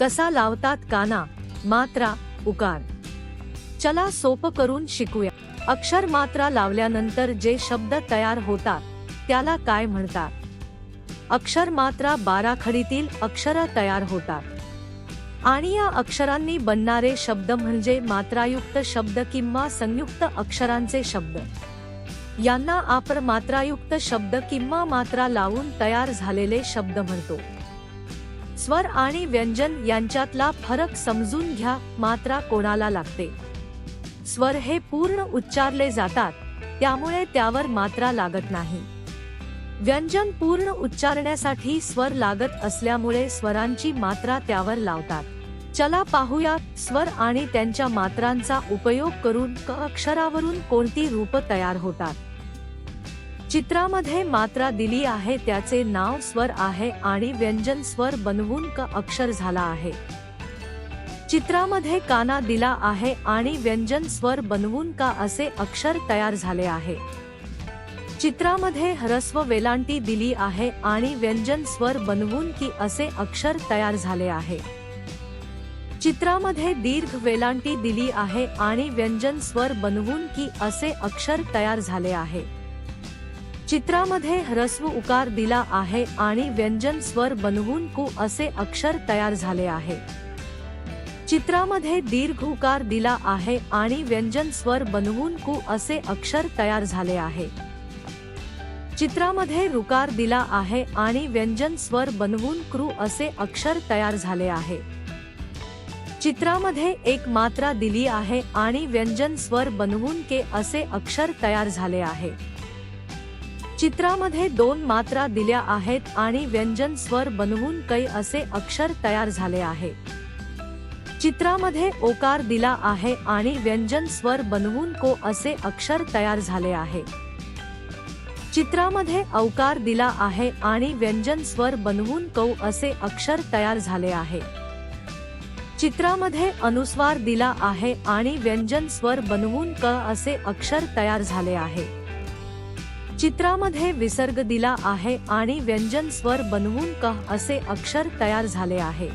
कसा लावतात काना? मात्रा उकार. चला सोपं करून शिकूया. अक्षर मात्रा लावल्यानंतर जे शब्द तयार होतात त्याला काय म्हणतात? अक्षर मात्रा बाराखडीतील अक्षर तयार होतात. आणि या अक्षरांनी बनणारे शब्द म्हणजे मात्रायुक्त शब्द किंवा संयुक्त अक्षरांचे शब्द. यांना आपण मात्रायुक्त शब्द किंवा मात्रा लावून तयार झालेले शब्द म्हणतो. स्वर आणि व्यंजन यांच्यातला फरक समजून घ्या मात्रा कोणाला लागते. स्वर हे पूर्ण उच्चारले जातात त्यामुळे त्यावर मात्रा लागत नाही. व्यंजन पूर्ण उच्चारण्यासाठी स्वर लागत असल्यामुळे स्वरांची मात्रा त्यावर लावतात. चला पाहूया स्वर आणि त्यांच्या मात्रांचा उपयोग करून क अक्षरावरून कोणती रूप तयार होतात. चित्रामध्ये मात्रा दिली आहे त्याचे नाव स्वर आहे आणि व्यंजन स्वर बनवून क अक्षर झाला आहे. चित्रामध्ये काना दिला आहे आणि व्यंजन स्वर बनवून का असे अक्षर तयार झाले आहे. चित्रामध्ये ह्रस्व वेलांटी दिली आहे आणि व्यंजन स्वर बनवून की असे अक्षर तयार झाले आहे. चित्रामध्ये दीर्घ वेलांटी दिली आहे आणि व्यंजन स्वर बनवून की असे अक्षर तयार झाले आहे. चित्रामध्ये ह्रस्व उकार दिला आहे आणि व्यंजन स्वर बनवून कु असे अक्षर तयार झाले आहे. चित्रामध्ये दीर्घ उकार दिला आहे आणि व्यंजन स्वर बनवून कु असे अक्षर तयार झाले आहे. चित्रामध्ये रुकार दिला आहे आणि व्यंजन स्वर बनवून क्रू असे अक्षर तयार झाले आहे. चित्रामध्ये एक मात्रा दिली आहे आणि व्यंजन स्वर बनवून के असे अक्षर तयार झाले आहे. चित्रामध्ये दोन मात्रा दिल्या आहेत आणि व्यंजन स्वर बनवून कै असे अक्षर तयार झाले आहे. चित्रामध्ये ओकार दिला आहे आणि व्यंजन स्वर बनवून को असे अक्षर तयार झाले आहे. चित्रामध्ये अवकार दिला आहे आणि व्यंजन स्वर बनवून कौ असे अक्षर तयार झाले आहे. चित्रामध्ये अनुस्वार दिला आहे आणि व्यंजन स्वर बनवून क असे अक्षर तयार झाले आहे. चित्रामध्ये विसर्ग दिला आहे आणि व्यंजन स्वर बनवून क असे अक्षर तयार झाले आहे.